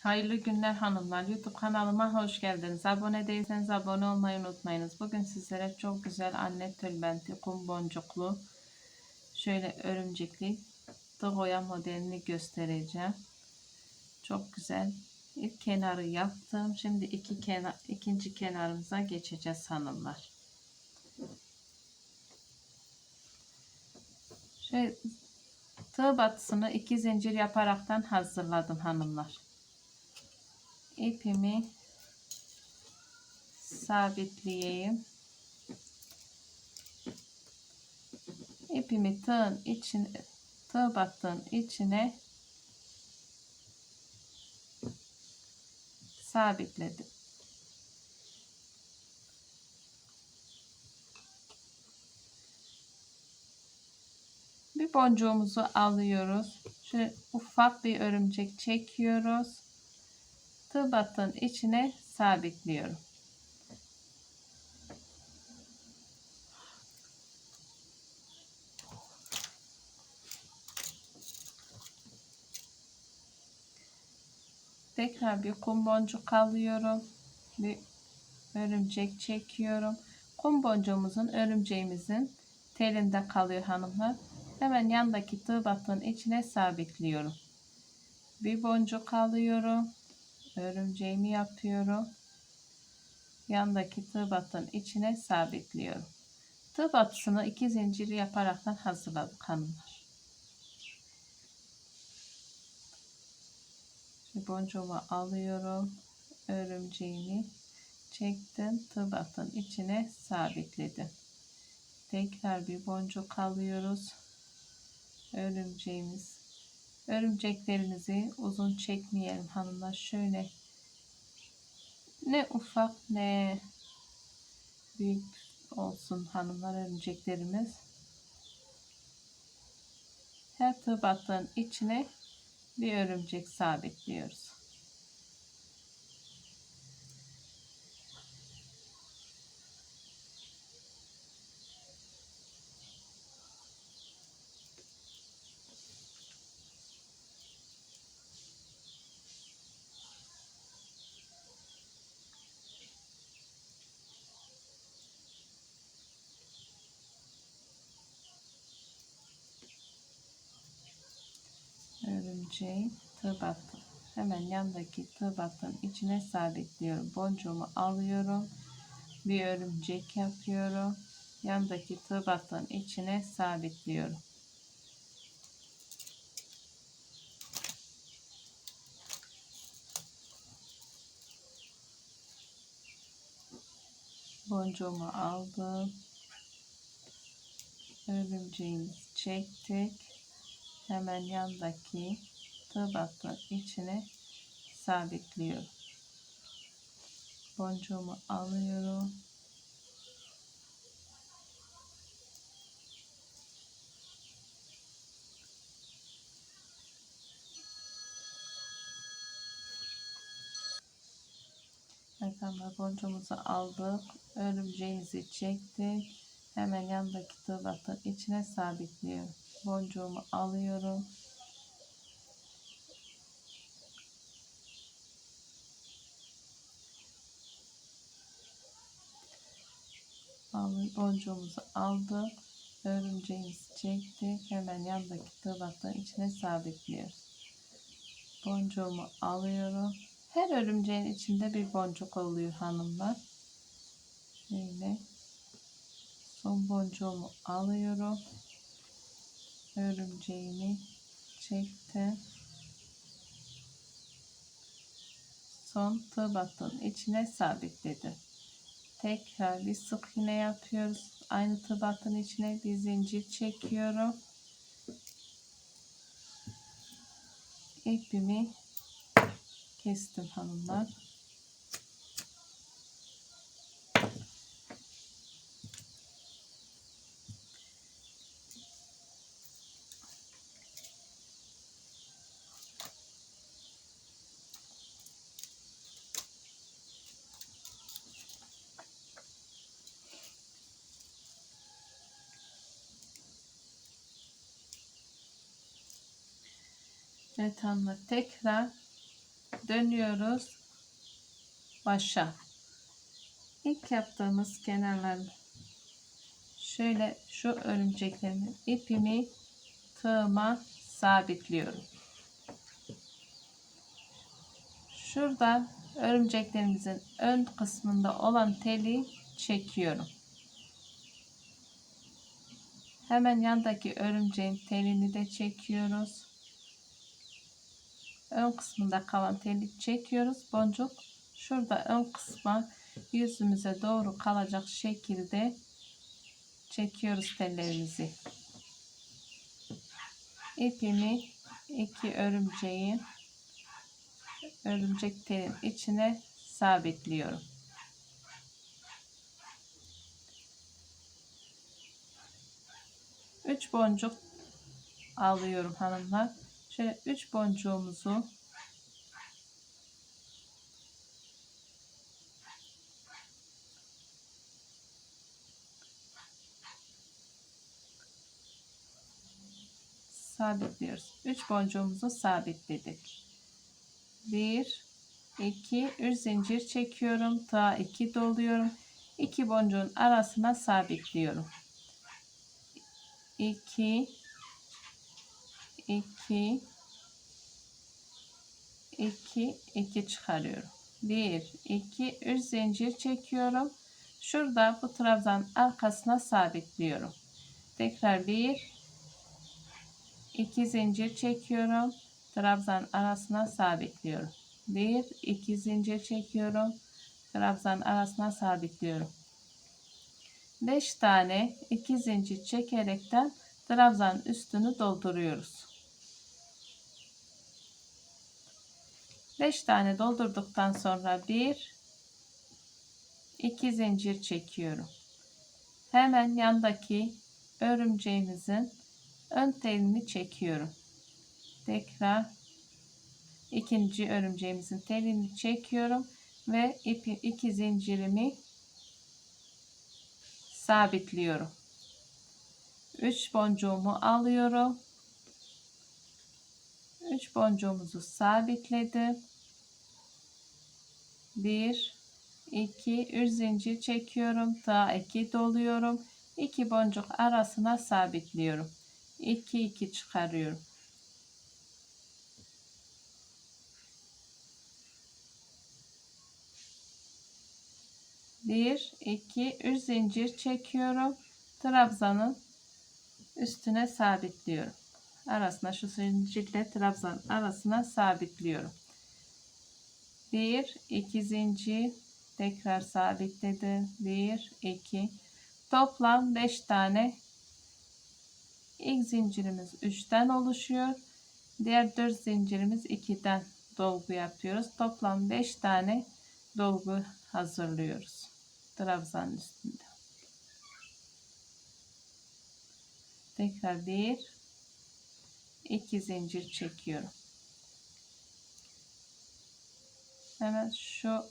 Hayırlı günler hanımlar. YouTube kanalıma hoş geldiniz. Abone değilseniz abone olmayı unutmayınız. Bugün sizlere çok güzel anne tülbenti kum boncuklu şöyle örümcekli tıgoya modelini göstereceğim. Çok güzel. İlk kenarı yaptım. Şimdi iki kenar, ikinci kenarımıza geçeceğiz hanımlar. Şöyle tığ batısını iki zincir yaparaktan hazırladım hanımlar ipimi sabitleyeyim. İpimi tığın için tığ battığın içine sabitledim. Bir boncuğumuzu alıyoruz. Şöyle ufak bir örümcek çekiyoruz tığ battığın içine sabitliyorum. Tekrar bir kum boncuk alıyorum. Bir örümcek çekiyorum. Kum boncuğumuzun örümceğimizin telinde kalıyor hanımlar. Hemen yandaki tığ battığın içine sabitliyorum. Bir boncuk alıyorum örümceğimi yapıyorum. Yandaki tığ içine sabitliyorum. Tığ batısını iki zincir yaparaktan hazırladık hanımlar. Şimdi boncuğumu alıyorum. Örümceğimi çektim. Tığ içine sabitledim. Tekrar bir boncuk alıyoruz. Örümceğimiz Örümceklerimizi uzun çekmeyelim hanımlar. Şöyle ne ufak ne büyük olsun hanımlar örümceklerimiz. Her tığ battığın içine bir örümcek sabitliyoruz. Örümceği tığ. Hemen yandaki tığ içine sabitliyorum. Boncuğumu alıyorum. Bir örümcek yapıyorum. Yandaki tığ içine sabitliyorum. Boncuğumu aldım. Örümceğimizi çektik hemen yandaki battığın içine sabitliyorum. Boncuğumu alıyorum. Arkadaşlar boncuğumuzu aldık. Örümceğimizi çektik. Hemen yandaki battığın içine sabitliyorum boncuğumu alıyorum. Boncuğumuzu aldık. Örümceğimizi çektik. Hemen yandaki tabakların içine sabitliyoruz. Boncuğumu alıyorum. Her örümceğin içinde bir boncuk oluyor hanımlar. Şöyle son boncuğumu alıyorum örümceğini çektim. Son battığın içine sabitledim. Tekrar bir sık iğne yapıyoruz. Aynı tığ battığın içine bir zincir çekiyorum. İpimi kestim hanımlar. Hanımlar tekrar dönüyoruz başa. İlk yaptığımız kenarların şöyle şu örümceklerimin ipimi tığıma sabitliyorum. Şuradan örümceklerimizin ön kısmında olan teli çekiyorum. Hemen yandaki örümceğin telini de çekiyoruz. Ön kısmında kalan teli çekiyoruz. Boncuk şurada ön kısma yüzümüze doğru kalacak şekilde çekiyoruz tellerimizi. İpimi iki örümceğin örümcek telin içine sabitliyorum. Üç boncuk alıyorum hanımlar. Şöyle üç boncuğumuzu sabitliyoruz. 3 boncuğumuzu sabitledik. 1 2 3 zincir çekiyorum. Ta 2 doluyorum. 2 boncuğun arasına sabitliyorum. 2 2 2 2 çıkarıyorum. 1 2 3 zincir çekiyorum. Şurada bu trabzan arkasına sabitliyorum. Tekrar 1 2 zincir çekiyorum. Trabzan arasına sabitliyorum. 1 2 zincir çekiyorum. Trabzan arasına sabitliyorum. 5 tane 2 zincir çekerekten trabzan üstünü dolduruyoruz. 5 tane doldurduktan sonra 1 2 zincir çekiyorum. Hemen yandaki örümceğimizin ön telini çekiyorum. Tekrar ikinci örümceğimizin telini çekiyorum ve ipi iki zincirimi sabitliyorum. 3 boncuğumu alıyorum. 3 boncuğumuzu sabitledim. 1 2 3 zincir çekiyorum. Ta 2 doluyorum. 2 boncuk arasına sabitliyorum. 2 2 çıkarıyorum. Bir, iki, üç zincir çekiyorum. Trabzanın üstüne sabitliyorum. Arasına şu zincirle trabzan arasına sabitliyorum. Bir, iki zincir tekrar sabitledim. Bir, iki. Toplam beş tane İlk zincirimiz 3'ten oluşuyor. Diğer 4 zincirimiz 2'den dolgu yapıyoruz. Toplam 5 tane dolgu hazırlıyoruz. Trabzanın üstünde. Tekrar 1 2 zincir çekiyorum. Hemen şu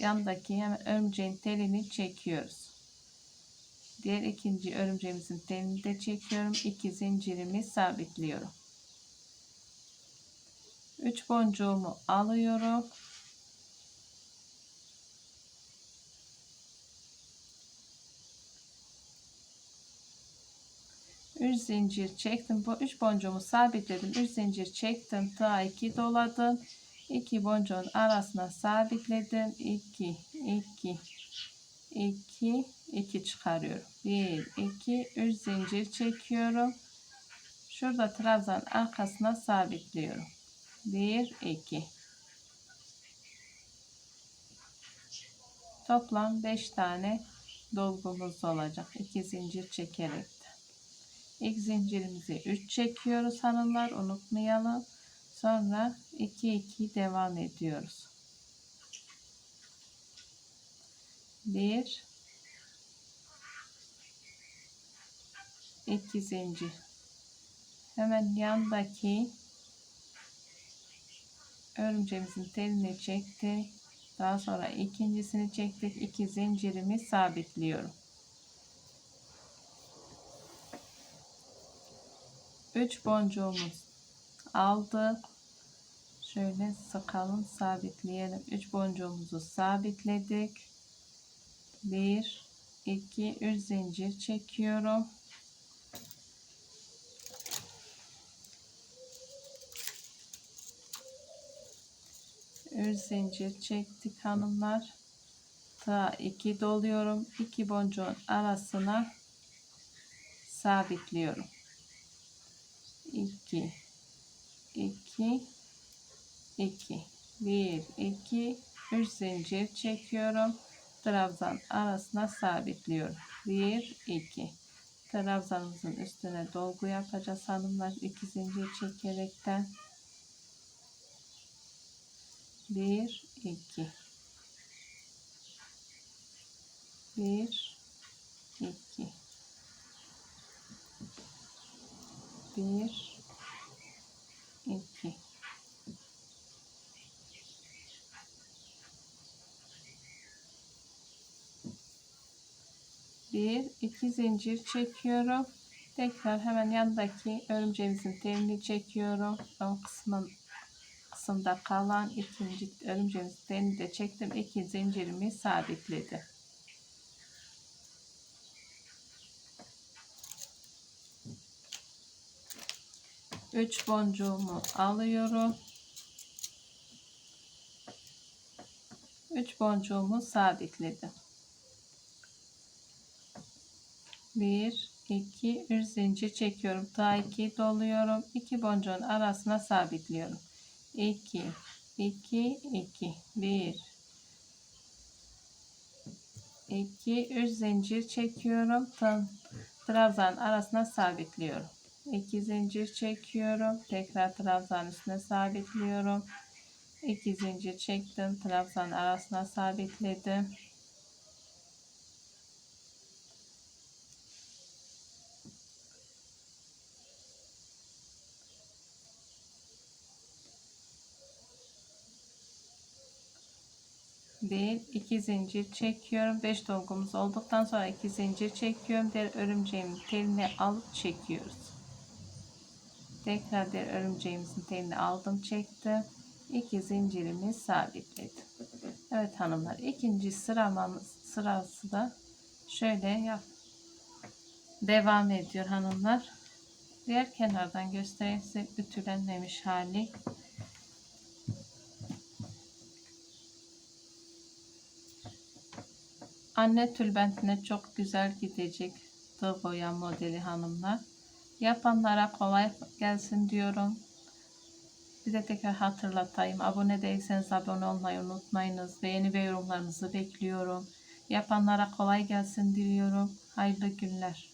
yandaki hemen örümceğin telini çekiyoruz. Diğer ikinci örümceğimizin telini de çekiyorum. İki zincirimi sabitliyorum. Üç boncuğumu alıyorum. Üç zincir çektim. Bu üç boncuğumu sabitledim. Üç zincir çektim. Ta iki doladım. İki boncuğun arasına sabitledim. İki, iki, 2 2 çıkarıyorum. 1 2 3 zincir çekiyorum. Şurada trabzan arkasına sabitliyorum. 1 2 toplam 5 tane dolgumuz olacak. 2 zincir çekerek ilk zincirimizi 3 çekiyoruz hanımlar. Unutmayalım sonra 2 2 devam ediyoruz. Bir. İki zincir hemen yandaki örümceğimizin telini çektik daha sonra ikincisini çektik. İki zincirimi sabitliyorum. 3 boncuğumuz aldık Şöyle sıkalım, sabitleyelim. 3 boncuğumuzu sabitledik. 1 2 3 zincir çekiyorum. Üç zincir çektik hanımlar. Ta 2 doluyorum. 2 boncuğun arasına sabitliyorum. 2 2 2 1 2 3 zincir çekiyorum. Trabzan arasına sabitliyorum. 1 2 Trabzanımızın üstüne dolgu yapacağız hanımlar. 2 zincir çekerekten 1 2 1 2 1 2 1 2 zincir çekiyorum. Tekrar hemen yandaki örümceğimizin telini çekiyorum. Ön kısmın kısımda kalan ikinci örümceğimizin telini de çektim. İki zincirimi sabitledim 3 boncuğumu alıyorum. 3 boncuğumu sabitledim. 1 2 3 zincir çekiyorum. Ta 2 doluyorum. 2 boncuğun arasına sabitliyorum. 2 2 2 1 2 3 zincir çekiyorum. Tam trabzan arasına sabitliyorum. 2 zincir çekiyorum. Tekrar trabzanın üstüne sabitliyorum. 2 zincir çektim. Trabzan arasına sabitledim. Bir, iki zincir çekiyorum. 5 dolgumuz olduktan sonra iki zincir çekiyorum. Diğer örümceğimin telini alıp çekiyoruz. Tekrar diğer örümceğimizin telini aldım çektim. 2 zincirimi sabitledim. Evet hanımlar ikinci sıramamız sırası da şöyle yap. Devam ediyor hanımlar. Diğer kenardan göstereyim size ütülenmemiş hali. Anne tülbentine çok güzel gidecek tığ boya modeli hanımlar. Yapanlara kolay gelsin diyorum. De tekrar hatırlatayım. Abone değilseniz abone olmayı unutmayınız. Beğeni ve yorumlarınızı bekliyorum. Yapanlara kolay gelsin diliyorum. Hayırlı günler.